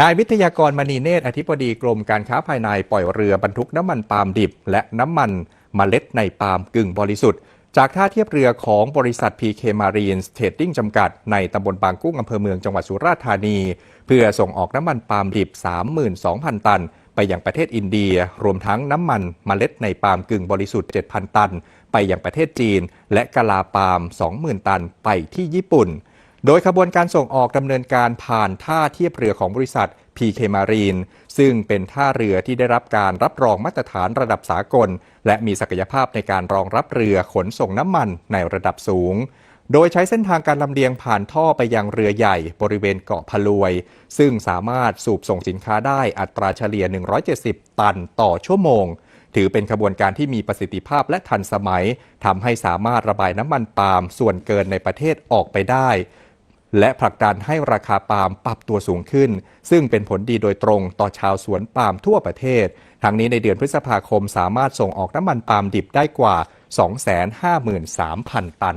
นายวิทยากรมณีเนตรอธิบดีกรมการค้าภายในปล่อยเรือบรรทุกน้ำมันปาล์มดิบ และน้ำมันมเมล็ดในปาล์มกึ่งบริสุทธิ์ จากท่าเทียบเรือของบริษัท PK Marine Trading จำกัด ในตำบลบางกุ้งอำเภอเมืองจังหวัดสุราษฎร์ธานี เพื่อส่งออกน้ำมันปาล์มดิบ 32,000 ตัน ไปยังประเทศอินเดีย รวมทั้งน้ำมันมเมล็ดในปาล์มกึ่งบริสุทธิ์ 7,000 ตัน ไปยังประเทศจีน และกะลาปาล์ม 20,000 ตันไปที่ญี่ปุ่น โดยขบวนการส่งออกดำเนินการผ่านท่าเทียบเรือของบริษัท PK Marine ซึ่งเป็นท่าเรือที่ได้รับการรับรองมาตรฐานระดับสากล และมีศักยภาพในการรองรับเรือขนส่งน้ำมันในระดับสูง โดยใช้เส้นทางการลำเลียงผ่านท่อไปยังเรือใหญ่บริเวณเกาะพะลวย ซึ่งสามารถสูบส่งสินค้าได้อัตราเฉลี่ย 170 ตันต่อชั่วโมงถือเป็นขบวนการที่มีประสิทธิภาพและทันสมัยทำให้สามารถระบายน้ำมันปาล์มส่วนเกินในประเทศออกไปได้ และผลักดันให้ราคาปาล์มปรับตัวสูงขึ้น ซึ่งเป็นผลดีโดยตรงต่อชาวสวนปาล์มทั่วประเทศ ทั้งนี้ในเดือนพฤษภาคมสามารถส่งออกน้ำมันปาล์มดิบได้กว่า 253,000 ตัน